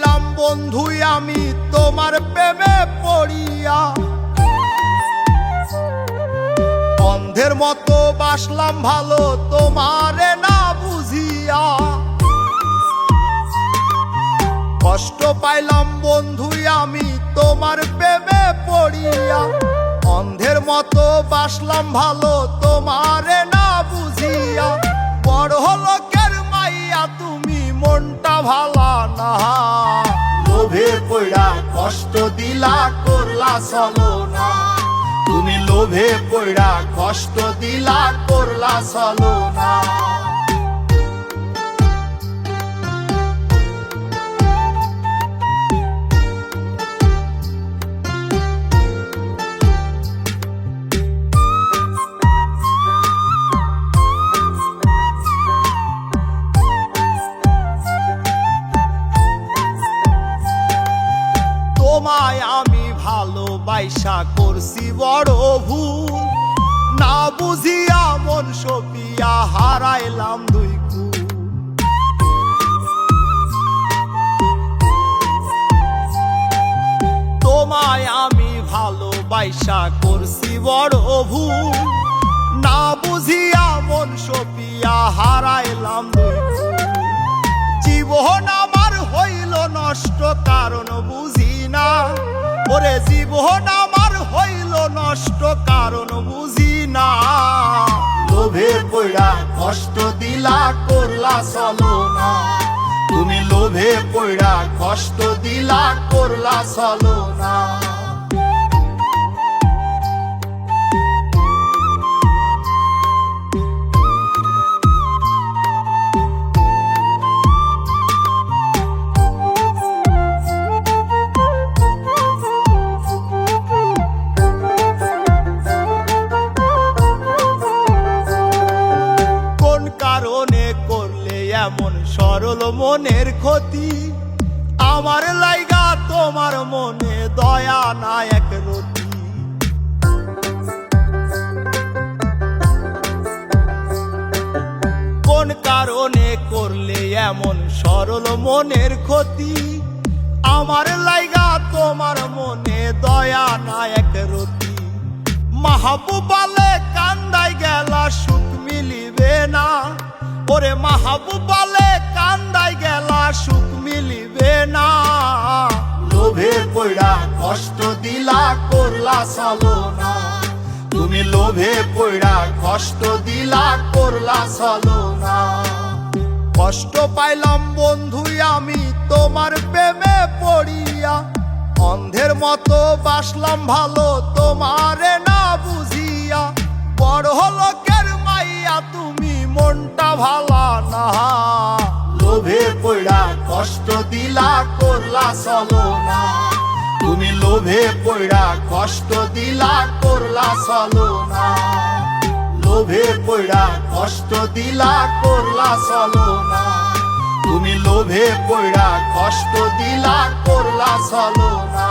হইলাম বন্ধুই আমি তোমার প্রেমে পড়িয়া। অন্ধের মতো বাসলাম ভালো তোমারে না বুঝিয়া। কষ্ট পাইলাম, বন্ধুই আমি তোমার প্রেমে পড়িয়া। অন্ধের মতো বাসলাম ভালো তোমারে না বুঝিয়া। বড় হলো কের মাইয়া, তুমি মনটা ভালা না। লোভে পড়া কষ্ট দিলা করলা চলো না তুমি লোভে পড়া কষ্ট দিলা করলা চলো না তোমায় আমি ভালোবাসা করছি, বড় ভুল। না বুঝিয়া মন সপিয়া হারাইলাম দুই তোমায় আমি ভালোবাসা করছি, বড় ভুল। না বুঝিয়া মন সপিয়া হারাইলাম জীবন আমার হইল নষ্ট জীবন আমার হইল নষ্ট কারণ বুঝি না। লোভে পড়া কষ্ট দিলা করলা চলো না তুমি লোভে পড়া কষ্ট দিলা করলা চলো না এমন সরল মনের ক্ষতি? আমার লাইগা তোমার মনে দয়া না এক রতি। কোন কারণে করলে এমন সরল মনের ক্ষতি? আমার লাইগা তোমার মনে দয়া না এক রতি। মাহবুবালে কান্দাই গেলা সুখ মিলিবে না। ওরে মাহবুবালে কষ্ট দিলা করলা চলো না তুমি লোভে পড়া কষ্ট দিলা করলা চলো না কষ্ট পাইলাম বন্ধুই আমি, তোমার প্রেমে পড়িয়া। অন্ধের মতো বাসলাম ভালো, তোমারে না বুঝিয়া। বড় লোকের মাইয়া, তুমি মনটা ভালা না। লোভে পড়া কষ্ট দিলা করলা চলো না তুমি লোভে পড়া কষ্ট দিলা, করলা চলো না লোভে পড়া কষ্ট দিলা, করলা চলো না তুমি লোভে পড়া কষ্ট দিলা, করলা চলো না